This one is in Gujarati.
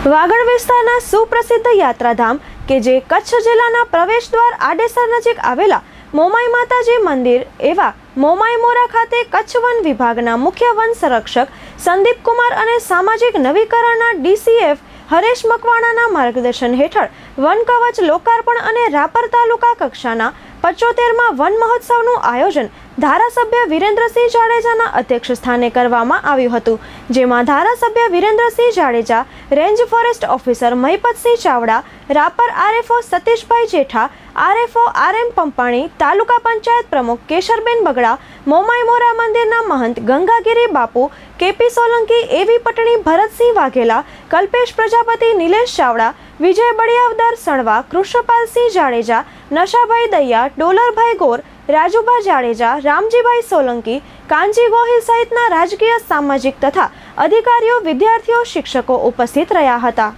વાગડ વિસ્તારના સુપ્રસિદ્ધ યાત્રાધામ કે જે કચ્છ જિલ્લાના પ્રવેશ દ્વાર આડેસર નજીક આવેલા મોમાઈ માતાજી મંદિર એવા મોમાઈ મોરા ખાતે કચ્છ વન વિભાગના મુખ્ય વન સંરક્ષક સંદીપ કુમાર અને સામાજિક નવીકરણના ડીસીએફ હરેશ મકવાણાના માર્ગદર્શન હેઠળ વન કવચ લોકાર્પણ અને રાપર તાલુકા કક્ષાના પચોતેરમાં વન મહોત્સવનું આયોજન ધારાસભ્ય વિરેન્દ્રસિંહ જાડેજાના અધ્યક્ષ સ્થાને કરવામાં આવ્યું હતું, જેમાં ધારાસભ્ય Virendrasinh Jadeja, range forest officer Mahipatsinh Chavda, Rapar RFO Satishbhai Jetha, RFO RM Pampani, તાલુકા પંચાયત પ્રમુખ કેશરબેન બગડા, મોમાઈ મોરા મંદિરના મહંત ગંગાગીરી બાપુ, કેપી સોલંકી, એવી પટણી ભરતસિંહ વાઘેલા, કલ્પેશ પ્રજાપતિ, નિલેશ ચાવડા વિજય બળિયાવદર સણવા કૃષ્ણપાલસિંહ જાડેજા, નશાભાઈ દૈયા, ડોલરભાઈ ગોર, રાજુભા જાડેજા, રામજીભાઈ સોલંકી, કાનજી ગોહિલ સહિતના રાજકીય સામાજિક તથા અધિકારીઓ, વિદ્યાર્થીઓ, શિક્ષકો ઉપસ્થિત રહ્યા હતા.